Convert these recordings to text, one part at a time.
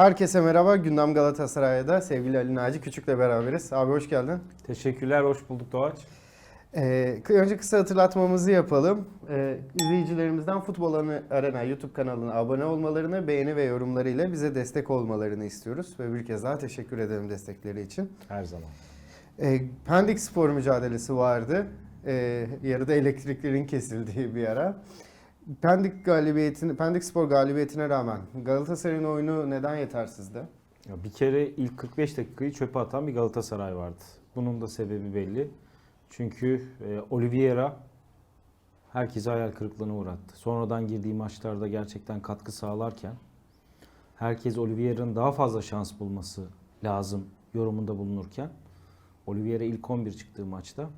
Herkese merhaba. Gündem Galatasaray'da sevgili Ali Naci Küçük'le beraberiz. Abi hoş geldin. Teşekkürler, hoş bulduk Doğaç. Ee, önce kısa hatırlatmamızı yapalım. Ee, izleyicilerimizden Futbol Arena YouTube kanalına abone olmalarını, beğeni ve yorumlarıyla bize destek olmalarını istiyoruz. Ve bir kez daha teşekkür ederim destekleri için. Her zaman. Ee, Pendik spor mücadelesi vardı. Ee, yarıda elektriklerin kesildiği bir ara. Pendik galibiyetini, Pendik spor galibiyetine rağmen Galatasaray'ın oyunu neden yetersizdi? Ya bir kere ilk 45 dakikayı çöpe atan bir Galatasaray vardı. Bunun da sebebi belli. Çünkü e, Oliveira herkese hayal kırıklığına uğrattı. Sonradan girdiği maçlarda gerçekten katkı sağlarken herkes Oliveira'nın daha fazla şans bulması lazım yorumunda bulunurken Oliveira ilk 11 çıktığı maçta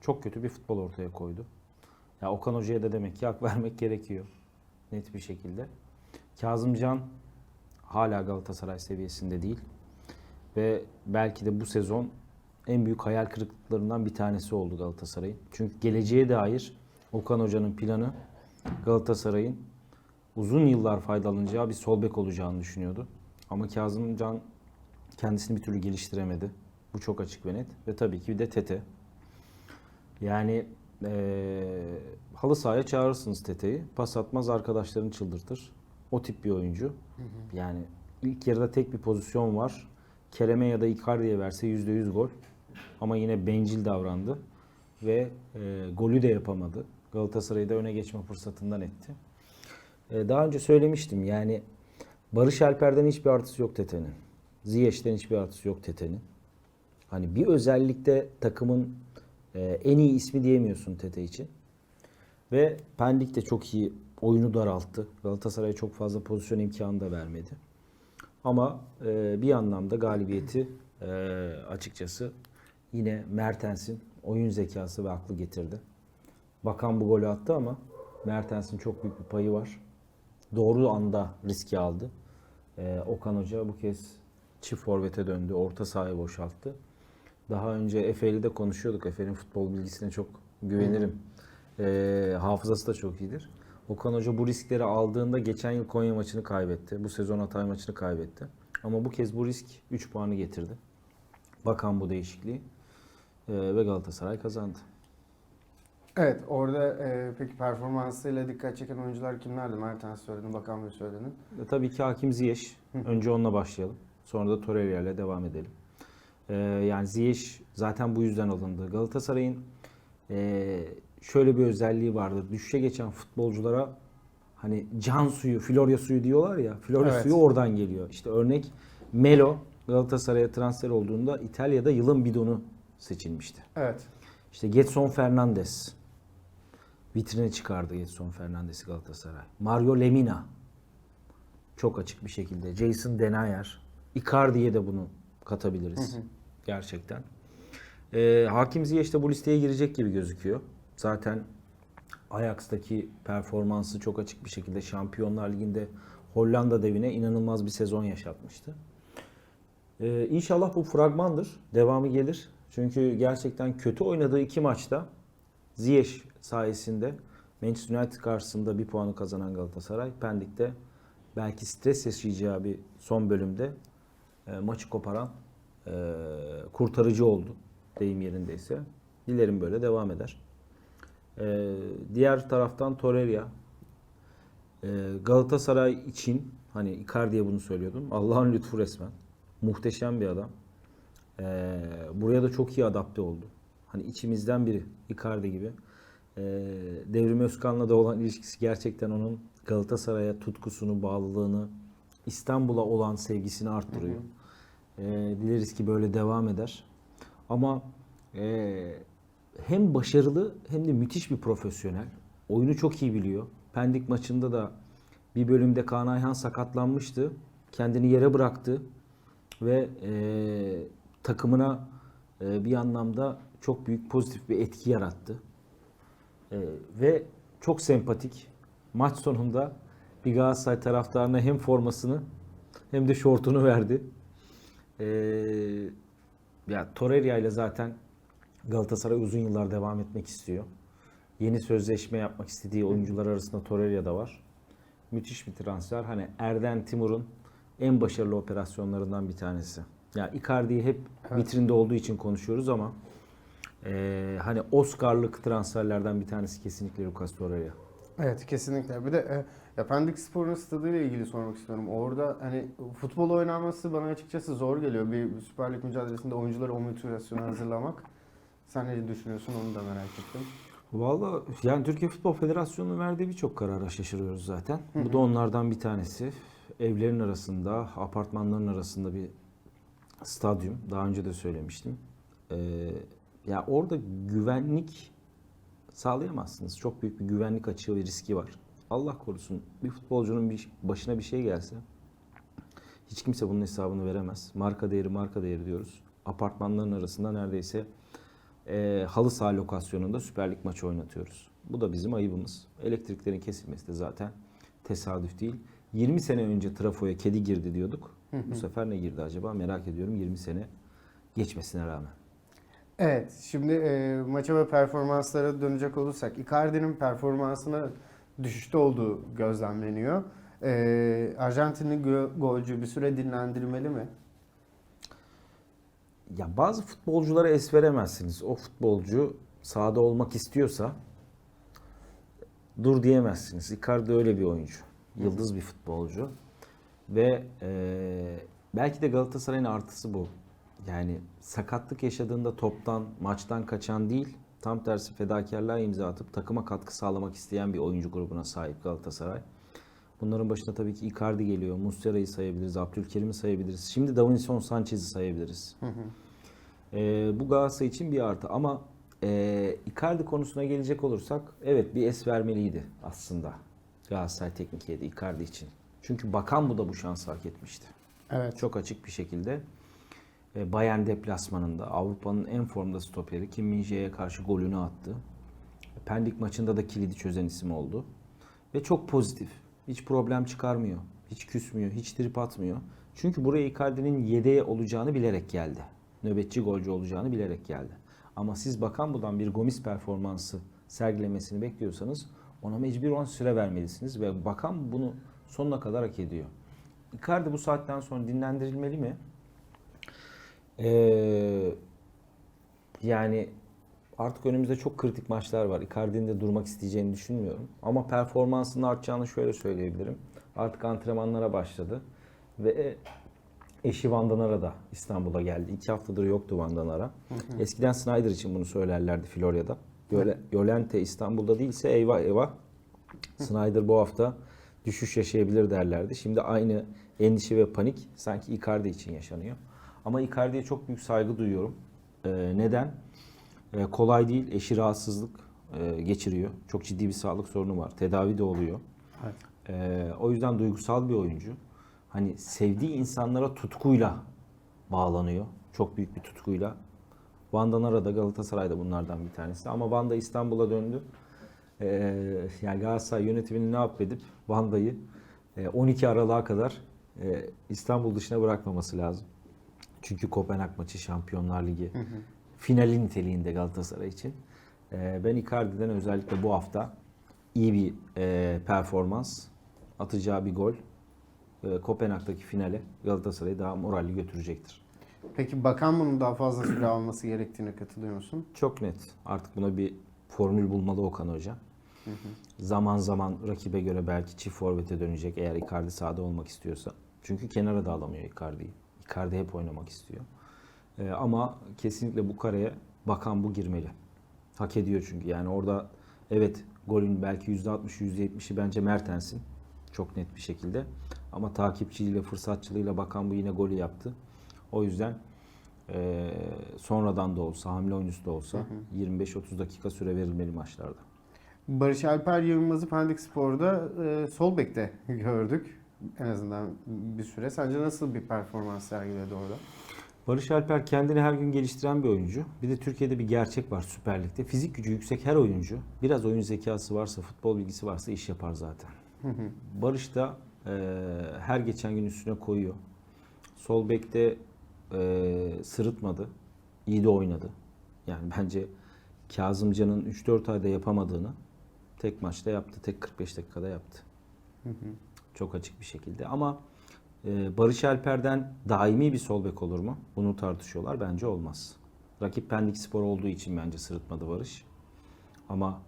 çok kötü bir futbol ortaya koydu. Ya Okan Hoca'ya da demek ki hak vermek gerekiyor net bir şekilde. Kazımcan hala Galatasaray seviyesinde değil. Ve belki de bu sezon en büyük hayal kırıklıklarından bir tanesi oldu Galatasaray'ın. Çünkü geleceğe dair Okan Hoca'nın planı Galatasaray'ın uzun yıllar faydalanacağı bir sol bek olacağını düşünüyordu. Ama Kazımcan kendisini bir türlü geliştiremedi. Bu çok açık ve net. Ve tabii ki bir de Tete. Yani eee halı sahaya çağırırsınız Tete'yi. Pas atmaz arkadaşlarını çıldırtır. O tip bir oyuncu. Yani ilk yarıda tek bir pozisyon var. Kerem'e ya da Icardi'ye verse %100 gol. Ama yine bencil davrandı. Ve e, golü de yapamadı. Galatasaray'ı da öne geçme fırsatından etti. E, daha önce söylemiştim yani Barış Alper'den hiçbir artısı yok Tete'nin. Ziyech'ten hiçbir artısı yok Tete'nin. Hani bir özellikle takımın e, en iyi ismi diyemiyorsun Tete için. Ve Pendik de çok iyi oyunu daralttı. Galatasaray'a çok fazla pozisyon imkanı da vermedi. Ama e, bir anlamda galibiyeti e, açıkçası yine Mertens'in oyun zekası ve aklı getirdi. Bakan bu golü attı ama Mertens'in çok büyük bir payı var. Doğru anda riski aldı. E, Okan Hoca bu kez çift forvete döndü. Orta sahayı boşalttı. Daha önce Efe'yle de konuşuyorduk. Efe'nin futbol bilgisine çok güvenirim. E, hafızası da çok iyidir. Okan Hoca bu riskleri aldığında geçen yıl Konya maçını kaybetti. Bu sezon Hatay maçını kaybetti. Ama bu kez bu risk 3 puanı getirdi. Bakan bu değişikliği. E, ve Galatasaray kazandı. Evet orada e, peki performansıyla dikkat çeken oyuncular kimlerdi? Mertens söyledin, Bakan Bey söyledin. E, tabii ki Hakim Ziyech. Önce onunla başlayalım. Sonra da Torreira ile devam edelim. E, yani Ziyech zaten bu yüzden alındı. Galatasaray'ın e, şöyle bir özelliği vardı. Düşüşe geçen futbolculara hani can suyu, Florya suyu diyorlar ya. Florya Evet. suyu oradan geliyor. İşte örnek Melo Galatasaray'a transfer olduğunda İtalya'da yılın bidonu seçilmişti. Evet. İşte Getson Fernandes vitrine çıkardı Getson Fernandes'i Galatasaray. Mario Lemina çok açık bir şekilde. Jason Denayer. Icardi'ye de bunu katabiliriz. Gerçekten. Ee, Hakim Ziyech de bu listeye girecek gibi gözüküyor. Zaten Ajax'taki performansı çok açık bir şekilde Şampiyonlar Ligi'nde Hollanda devine inanılmaz bir sezon yaşatmıştı. Ee, inşallah bu fragmandır. Devamı gelir. Çünkü gerçekten kötü oynadığı iki maçta Ziyech sayesinde Manchester United karşısında bir puanı kazanan Galatasaray Pendik'te belki stres yaşayacağı bir son bölümde e, maçı koparan e, kurtarıcı oldu deyim yerindeyse. Dilerim böyle devam eder. E, diğer taraftan Torreira e, Galatasaray için hani Icardi'ye bunu söylüyordum. Allah'ın lütfu resmen. Muhteşem bir adam. Ee, buraya da çok iyi adapte oldu. Hani içimizden biri Icardi gibi. Ee, Devrim Özkan'la da olan ilişkisi gerçekten onun Galatasaray'a tutkusunu, bağlılığını, İstanbul'a olan sevgisini arttırıyor. Ee, dileriz ki böyle devam eder. Ama ee, hem başarılı hem de müthiş bir profesyonel. Oyunu çok iyi biliyor. Pendik maçında da bir bölümde Kaan Ayhan sakatlanmıştı. Kendini yere bıraktı ve e, takımına e, bir anlamda çok büyük pozitif bir etki yarattı. E, ve çok sempatik. Maç sonunda bir Galatasaray taraftarına hem formasını hem de şortunu verdi. E, ya Torreira ile zaten Galatasaray uzun yıllar devam etmek istiyor. Yeni sözleşme yapmak istediği oyuncular arasında Torreira da var. Müthiş bir transfer. Hani Erden Timur'un en başarılı operasyonlarından bir tanesi. Yani Icardi'yi hep Evet. vitrinde olduğu için konuşuyoruz ama e, hani Oscar'lık transferlerden bir tanesi kesinlikle Lucas Torreira. Evet kesinlikle. Bir de e, ya Pendik Spor'un stadıyla ilgili sormak istiyorum. Orada hani futbol oynanması bana açıkçası zor geliyor. Bir Süper Lig mücadelesinde oyuncuları o motivasyona hazırlamak. Sen ne düşünüyorsun onu da merak ettim. Valla yani Türkiye Futbol Federasyonu'nun verdiği birçok karara şaşırıyoruz zaten. Hı hı. Bu da onlardan bir tanesi. Evlerin arasında, apartmanların arasında bir stadyum. Daha önce de söylemiştim. Ee, ya orada güvenlik sağlayamazsınız. Çok büyük bir güvenlik açığı ve riski var. Allah korusun bir futbolcunun bir başına bir şey gelse hiç kimse bunun hesabını veremez. Marka değeri marka değeri diyoruz. Apartmanların arasında neredeyse e, halı saha lokasyonunda Süper Lig maçı oynatıyoruz. Bu da bizim ayıbımız. Elektriklerin kesilmesi de zaten tesadüf değil. 20 sene önce trafoya kedi girdi diyorduk. Bu sefer ne girdi acaba merak ediyorum 20 sene geçmesine rağmen. Evet, şimdi e, maça ve performanslara dönecek olursak Icardi'nin performansına düşüşte olduğu gözlemleniyor. E, Arjantinli golcü bir süre dinlendirmeli mi? Ya bazı futbolculara es veremezsiniz. O futbolcu sahada olmak istiyorsa dur diyemezsiniz. Icardi öyle bir oyuncu. Yıldız bir futbolcu. Ve e, belki de Galatasaray'ın artısı bu. Yani sakatlık yaşadığında toptan, maçtan kaçan değil, tam tersi fedakarlığa imza atıp takıma katkı sağlamak isteyen bir oyuncu grubuna sahip Galatasaray. Bunların başında tabii ki Icardi geliyor. Muslera'yı sayabiliriz, Abdülkerim'i sayabiliriz. Şimdi Davinson Sanchez'i sayabiliriz. Ee, bu Galatasaray için bir artı ama e, Icardi konusuna gelecek olursak evet bir es vermeliydi aslında Galatasaray teknik heyeti Icardi için. Çünkü Bakan bu da bu şansı hak etmişti. Evet. Çok açık bir şekilde Bayern deplasmanında Avrupa'nın en formda stoperi Kim Min-jae'ye karşı golünü attı. Pendik maçında da kilidi çözen isim oldu. Ve çok pozitif. Hiç problem çıkarmıyor. Hiç küsmüyor. Hiç trip atmıyor. Çünkü buraya Icardi'nin yedeğe olacağını bilerek geldi. Nöbetçi golcü olacağını bilerek geldi. Ama siz Bakan Bu'dan bir Gomis performansı sergilemesini bekliyorsanız ona mecburen süre vermelisiniz ve Bakan bunu sonuna kadar hak ediyor. Icardi bu saatten sonra dinlendirilmeli mi? Ee, yani artık önümüzde çok kritik maçlar var. Icardi'nin de durmak isteyeceğini düşünmüyorum. Ama performansının artacağını şöyle söyleyebilirim. Artık antrenmanlara başladı. Ve eşi Vandanara da İstanbul'a geldi. İki haftadır yoktu Vandanara. Eskiden Snyder için bunu söylerlerdi Florya'da. Yole- Yolente İstanbul'da değilse eyvah eyvah. Snyder bu hafta düşüş yaşayabilir derlerdi. Şimdi aynı endişe ve panik sanki Icardi için yaşanıyor. Ama Icardi'ye çok büyük saygı duyuyorum. Ee, neden? Ee, kolay değil. Eşi rahatsızlık e, geçiriyor. Çok ciddi bir sağlık sorunu var. Tedavi de oluyor. Evet. Ee, o yüzden duygusal bir oyuncu. Hani sevdiği insanlara tutkuyla bağlanıyor. Çok büyük bir tutkuyla. Arada Galatasaray da bunlardan bir tanesi. Ama Van'da İstanbul'a döndü. Ee, yani Galatasaray yönetimini ne yapıp Van'dayı e, 12 Aralık'a kadar e, İstanbul dışına bırakmaması lazım. Çünkü Kopenhag maçı Şampiyonlar Ligi finali niteliğinde Galatasaray için. Ee, ben Icardi'den özellikle bu hafta iyi bir e, performans, atacağı bir gol e, Kopenhag'daki finale Galatasaray'ı daha moralli götürecektir. Peki Bakan bunun daha fazla süre alması gerektiğine katılıyor musun? Çok net. Artık buna bir formül bulmalı Okan Hoca. Zaman zaman rakibe göre belki çift forvete dönecek eğer Icardi sahada olmak istiyorsa. Çünkü kenara da alamıyor Icardi'yi. Icardi hep oynamak istiyor. Ee, ama kesinlikle bu kareye bakan bu girmeli. Hak ediyor çünkü. Yani orada evet golün belki %60 %70'i bence Mertens'in. Çok net bir şekilde. Ama takipçiliğiyle, fırsatçılığıyla bakan bu yine golü yaptı. O yüzden e, sonradan da olsa, hamle oyuncusu da olsa 25-30 dakika süre verilmeli maçlarda. Barış Alper Yılmaz'ı Pendik Spor'da e, sol bekte gördük. En azından bir süre. Sence nasıl bir performans sergiledi orada? Barış Alper kendini her gün geliştiren bir oyuncu. Bir de Türkiye'de bir gerçek var Süper Lig'de. Fizik gücü yüksek her oyuncu biraz oyun zekası varsa, futbol bilgisi varsa iş yapar zaten. Barış da e, her geçen gün üstüne koyuyor. Sol bekte e, sırıtmadı. İyi de oynadı. Yani bence Kazımcan'ın 3-4 ayda yapamadığını tek maçta yaptı. Tek 45 dakikada yaptı. Çok açık bir şekilde. Ama Ee, Barış Alper'den daimi bir sol bek olur mu? Bunu tartışıyorlar. Bence olmaz. Rakip Pendik Spor olduğu için bence sırıtmadı Barış. Ama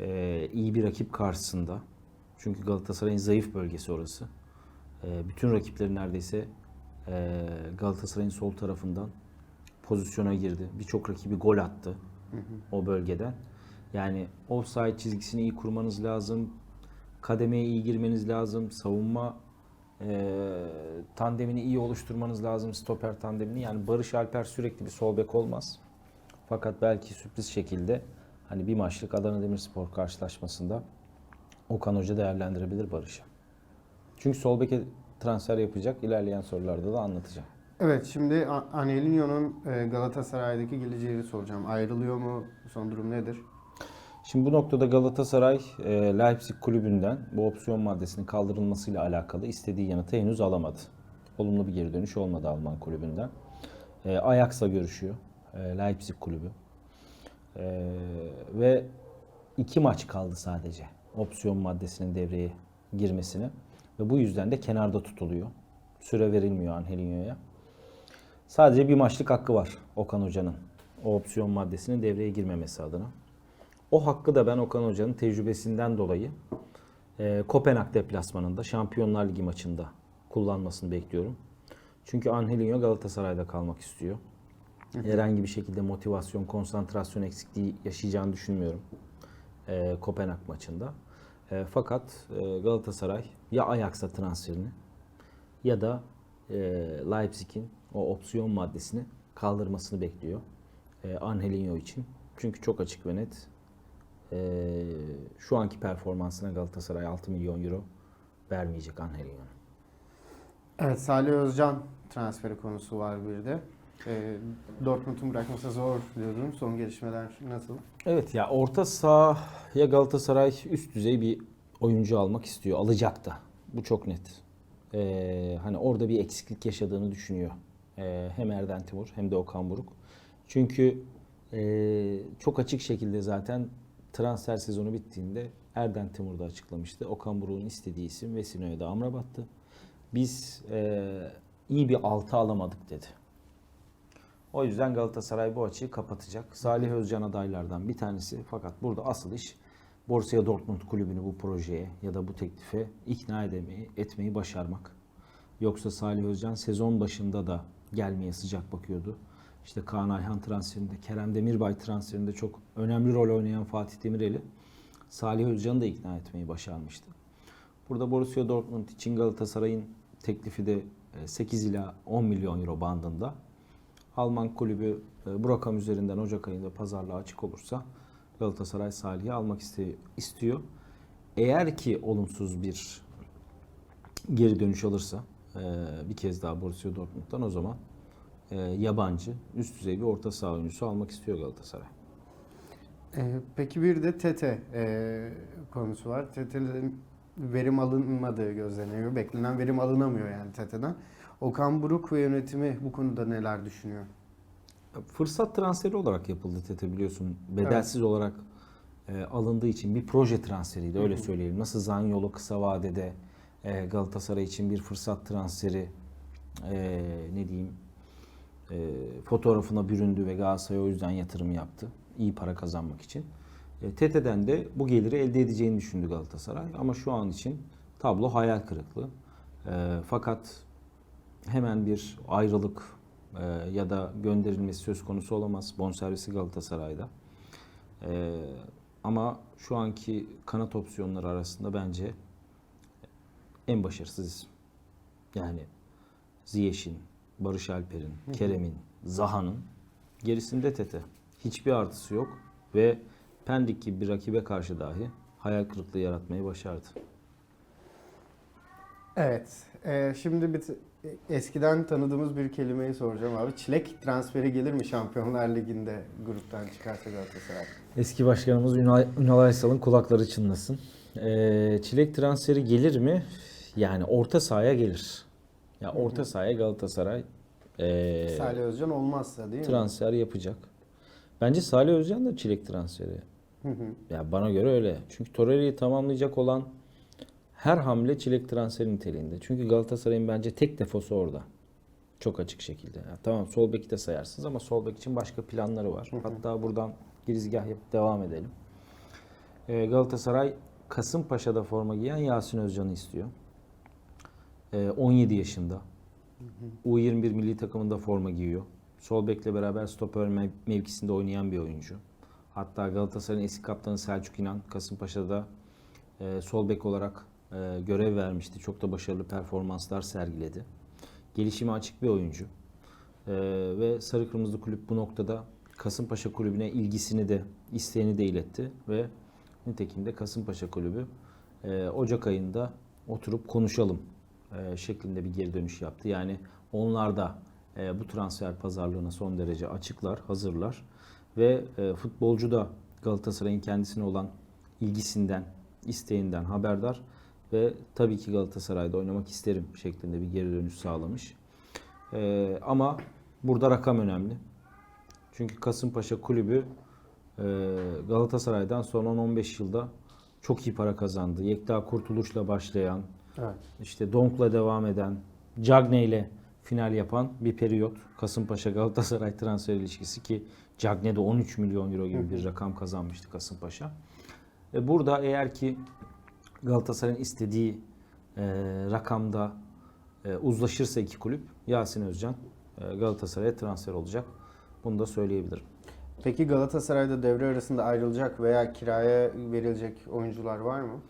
e, iyi bir rakip karşısında. Çünkü Galatasaray'ın zayıf bölgesi orası. E, bütün rakipleri neredeyse e, Galatasaray'ın sol tarafından pozisyona girdi. Birçok rakibi gol attı o bölgeden. Yani offside çizgisini iyi kurmanız lazım. Kademeye iyi girmeniz lazım. Savunma e, tandemini iyi oluşturmanız lazım. Stoper tandemini. Yani Barış Alper sürekli bir sol bek olmaz. Fakat belki sürpriz şekilde hani bir maçlık Adana Demirspor karşılaşmasında Okan Hoca değerlendirebilir Barış'ı. Çünkü sol beke transfer yapacak. İlerleyen sorularda da anlatacağım. Evet şimdi A- Angelinho'nun e, Galatasaray'daki geleceğini soracağım. Ayrılıyor mu? Son durum nedir? Şimdi bu noktada Galatasaray e, Leipzig kulübünden bu opsiyon maddesinin kaldırılmasıyla alakalı istediği yanıtı henüz alamadı. Olumlu bir geri dönüş olmadı Alman kulübünden. E, Ajax'la görüşüyor. E, Leipzig kulübü. E, ve iki maç kaldı sadece opsiyon maddesinin devreye girmesine. Ve bu yüzden de kenarda tutuluyor. Süre verilmiyor Angelinho'ya. Sadece bir maçlık hakkı var Okan Hoca'nın. O opsiyon maddesinin devreye girmemesi adına. O hakkı da ben Okan Hoca'nın tecrübesinden dolayı e, Kopenhag deplasmanında Şampiyonlar Ligi maçında kullanmasını bekliyorum. Çünkü Angelinho Galatasaray'da kalmak istiyor. Herhangi bir şekilde motivasyon, konsantrasyon eksikliği yaşayacağını düşünmüyorum e, Kopenhag maçında. E, fakat e, Galatasaray ya Ajax'a transferini ya da e, Leipzig'in o opsiyon maddesini kaldırmasını bekliyor. E, Angelinho için. Çünkü çok açık ve net. E, şu anki performansına Galatasaray 6 milyon euro vermeyecek Angelinho'nun. Evet Salih Özcan transferi konusu var bir de. E, Dortmund'un bırakması zor diyordum. Son gelişmeler nasıl? Evet ya orta sahaya Galatasaray üst düzey bir oyuncu almak istiyor. Alacak da. Bu çok net. Ee, hani orada bir eksiklik yaşadığını düşünüyor. Ee, hem Erden Timur hem de Okan Buruk. Çünkü ee, çok açık şekilde zaten transfer sezonu bittiğinde Erden Timur da açıklamıştı. Okan Buruk'un istediği isim Vesino'ya da Amrabat'tı. Biz ee, iyi bir altı alamadık dedi. O yüzden Galatasaray bu açığı kapatacak. Salih Özcan adaylardan bir tanesi. Fakat burada asıl iş Borussia Dortmund kulübünü bu projeye ya da bu teklife ikna edemeyi, etmeyi başarmak. Yoksa Salih Özcan sezon başında da gelmeye sıcak bakıyordu. İşte Kaan Ayhan transferinde, Kerem Demirbay transferinde çok önemli rol oynayan Fatih Demirel'i Salih Özcan'ı da ikna etmeyi başarmıştı. Burada Borussia Dortmund için Galatasaray'ın teklifi de e, 8 ila 10 milyon euro bandında. Alman kulübü e, bu rakam üzerinden Ocak ayında pazarlığa açık olursa Galatasaray Salih'i almak istiyor. Eğer ki olumsuz bir geri dönüş alırsa e, bir kez daha Borussia Dortmund'dan o zaman e, yabancı üst düzey bir orta saha oyuncusu almak istiyor Galatasaray. E, peki bir de Tete e, konusu var. Tete'nin verim alınmadığı gözleniyor. Beklenen verim alınamıyor yani Tete'den. Okan Buruk ve yönetimi bu konuda neler düşünüyor? Fırsat transferi olarak yapıldı Tete biliyorsun. Bedelsiz olarak e, alındığı için bir proje transferiydi öyle söyleyelim. Nasıl Zanyolu kısa vadede e, Galatasaray için bir fırsat transferi e, ne diyeyim e, fotoğrafına büründü ve Galatasaray o yüzden yatırım yaptı. İyi para kazanmak için. E, Tete'den de bu geliri elde edeceğini düşündü Galatasaray. Ama şu an için tablo hayal kırıklığı. E, fakat hemen bir ayrılık e, ya da gönderilmesi söz konusu olamaz. Bonservisi Galatasaray'da. E, ama şu anki kanat opsiyonları arasında bence en başarısız. Yani Ziyech'in, Barış Alper'in, Kerem'in, Zaha'nın gerisinde Tete. Hiçbir artısı yok ve Pendik gibi bir rakibe karşı dahi hayal kırıklığı yaratmayı başardı. Evet. e, şimdi bir eskiden tanıdığımız bir kelimeyi soracağım abi. Çilek transferi gelir mi Şampiyonlar Ligi'nde gruptan çıkarsa Galatasaray? Eski başkanımız Ünal, Ünal Aysal'ın kulakları çınlasın. Ee, çilek transferi gelir mi? Yani orta sahaya gelir. Ya orta sahaya Galatasaray ee, Salih Özcan olmazsa değil mi? transfer yapacak. Bence Salih Özcan da çilek transferi. Hı hı. Ya bana göre öyle. Çünkü Torreira'yı tamamlayacak olan her hamle çilek transferi niteliğinde. Çünkü Galatasaray'ın bence tek defosu orada. Çok açık şekilde. Ya tamam sol beki de sayarsınız ama sol bek için başka planları var. Hatta buradan girizgah yapıp devam edelim. Ee, Galatasaray Kasımpaşa'da forma giyen Yasin Özcan'ı istiyor. Ee, 17 yaşında. U21 milli takımında forma giyiyor. Sol bekle beraber stoper mev- mevkisinde oynayan bir oyuncu. Hatta Galatasaray'ın eski kaptanı Selçuk İnan Kasımpaşa'da e, sol bek olarak e, görev vermişti. Çok da başarılı performanslar sergiledi. Gelişime açık bir oyuncu. E, ve Sarı Kırmızı Kulüp bu noktada Kasımpaşa Kulübü'ne ilgisini de isteğini de iletti ve nitekim de Kasımpaşa Kulübü e, Ocak ayında oturup konuşalım e, şeklinde bir geri dönüş yaptı. Yani onlar da e, bu transfer pazarlığına son derece açıklar, hazırlar ve e, futbolcu da Galatasaray'ın kendisine olan ilgisinden, isteğinden haberdar ve tabii ki Galatasaray'da oynamak isterim şeklinde bir geri dönüş sağlamış. Ama burada rakam önemli. Çünkü Kasımpaşa Kulübü Galatasaray'dan son 10-15 yılda çok iyi para kazandı. Yekta Kurtuluş'la başlayan, Evet. işte Donk'la devam eden, Cagne ile final yapan bir periyot. Kasımpaşa Galatasaray transfer ilişkisi ki Cagne de 13 milyon euro gibi bir rakam kazanmıştı Kasımpaşa. E burada eğer ki Galatasaray'ın istediği e, rakamda e, uzlaşırsa iki kulüp Yasin Özcan e, Galatasaray'a transfer olacak. Bunu da söyleyebilirim. Peki Galatasaray'da devre arasında ayrılacak veya kiraya verilecek oyuncular var mı?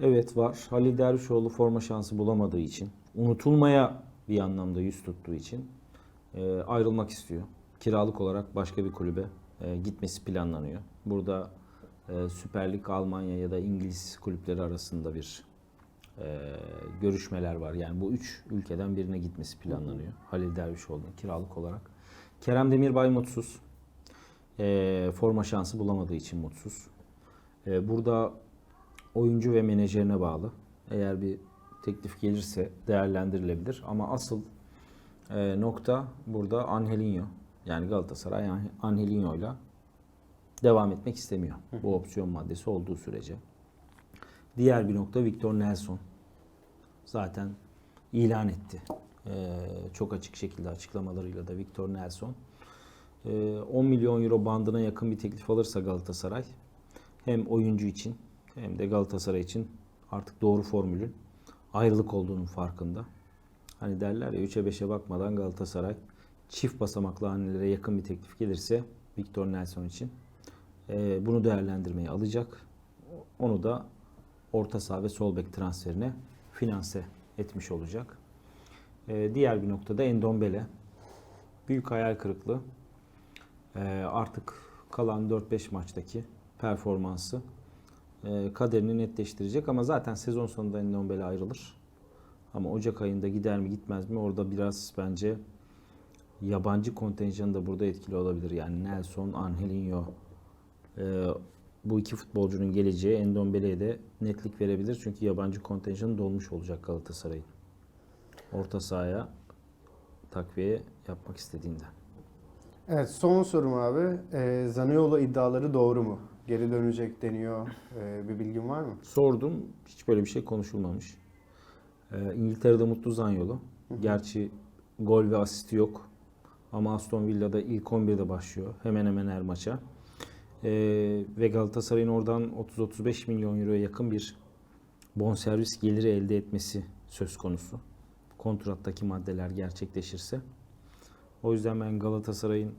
Evet var. Halil Dervişoğlu forma şansı bulamadığı için, unutulmaya bir anlamda yüz tuttuğu için e, ayrılmak istiyor. Kiralık olarak başka bir kulübe e, gitmesi planlanıyor. Burada e, Süper Lig Almanya ya da İngiliz kulüpleri arasında bir e, görüşmeler var. Yani bu üç ülkeden birine gitmesi planlanıyor. Halil Dervişoğlu'nun kiralık olarak. Kerem Demirbay mutsuz. E, forma şansı bulamadığı için mutsuz. E, burada oyuncu ve menajerine bağlı. Eğer bir teklif gelirse değerlendirilebilir. Ama asıl e, nokta burada Angelinho. Yani Galatasaray An- Angelinho'yla devam etmek istemiyor. Bu opsiyon maddesi olduğu sürece. Diğer bir nokta Victor Nelson. Zaten ilan etti. E, çok açık şekilde açıklamalarıyla da Victor Nelson. E, 10 milyon euro bandına yakın bir teklif alırsa Galatasaray hem oyuncu için hem de Galatasaray için artık doğru formülün ayrılık olduğunun farkında. Hani derler ya 3'e 5'e bakmadan Galatasaray çift basamaklı hanelere yakın bir teklif gelirse Victor Nelson için eee, bunu değerlendirmeye alacak. Onu da orta saha ve sol bek transferine finanse etmiş olacak. Eee, diğer bir noktada Endombele. Büyük hayal kırıklığı. Eee, artık kalan 4-5 maçtaki performansı e, kaderini netleştirecek ama zaten sezon sonunda Endombele ayrılır. Ama Ocak ayında gider mi gitmez mi orada biraz bence yabancı kontenjanı da burada etkili olabilir. Yani Nelson, Angelinho e, bu iki futbolcunun geleceği Endombele'ye de netlik verebilir. Çünkü yabancı kontenjanı dolmuş olacak Galatasaray'ın. Orta sahaya takviye yapmak istediğinden. Evet son sorum abi. Ee, Zaniolo iddiaları doğru mu? Geri dönecek deniyor. Ee, bir bilgin var mı? Sordum. Hiç böyle bir şey konuşulmamış. Ee, İngiltere'de mutlu Zanyolu. Gerçi gol ve asisti yok. Ama Aston Villa'da ilk 11'de başlıyor. Hemen hemen her maça. Ee, ve Galatasaray'ın oradan 30-35 milyon euroya yakın bir bonservis geliri elde etmesi söz konusu. Kontrattaki maddeler gerçekleşirse. O yüzden ben Galatasaray'ın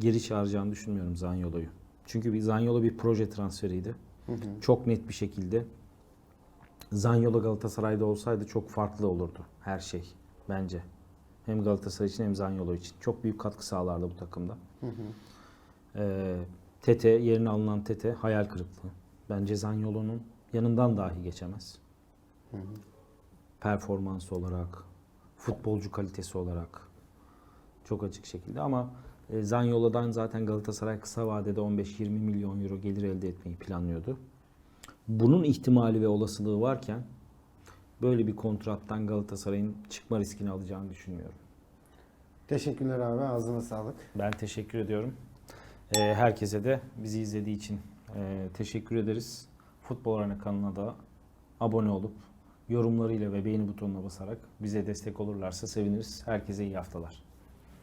geri çağıracağını düşünmüyorum Zanyolo'yu. Çünkü bir Zanyolo bir proje transferiydi çok net bir şekilde Zanyolo Galatasaray'da olsaydı çok farklı olurdu her şey bence. Hem Galatasaray için hem Zanyolo için. Çok büyük katkı sağlardı bu takımda. Ee, Tete, yerine alınan Tete hayal kırıklığı. Bence Zanyolo'nun yanından dahi geçemez. Performans olarak, futbolcu kalitesi olarak çok açık şekilde ama e, Zanyolo'dan zaten Galatasaray kısa vadede 15-20 milyon euro gelir elde etmeyi planlıyordu. Bunun ihtimali ve olasılığı varken böyle bir kontrattan Galatasaray'ın çıkma riskini alacağını düşünmüyorum. Teşekkürler abi. Ağzına sağlık. Ben teşekkür ediyorum. Ee, herkese de bizi izlediği için e, teşekkür ederiz. Futbol Arena kanalına da abone olup yorumlarıyla ve beğeni butonuna basarak bize destek olurlarsa seviniriz. Herkese iyi haftalar.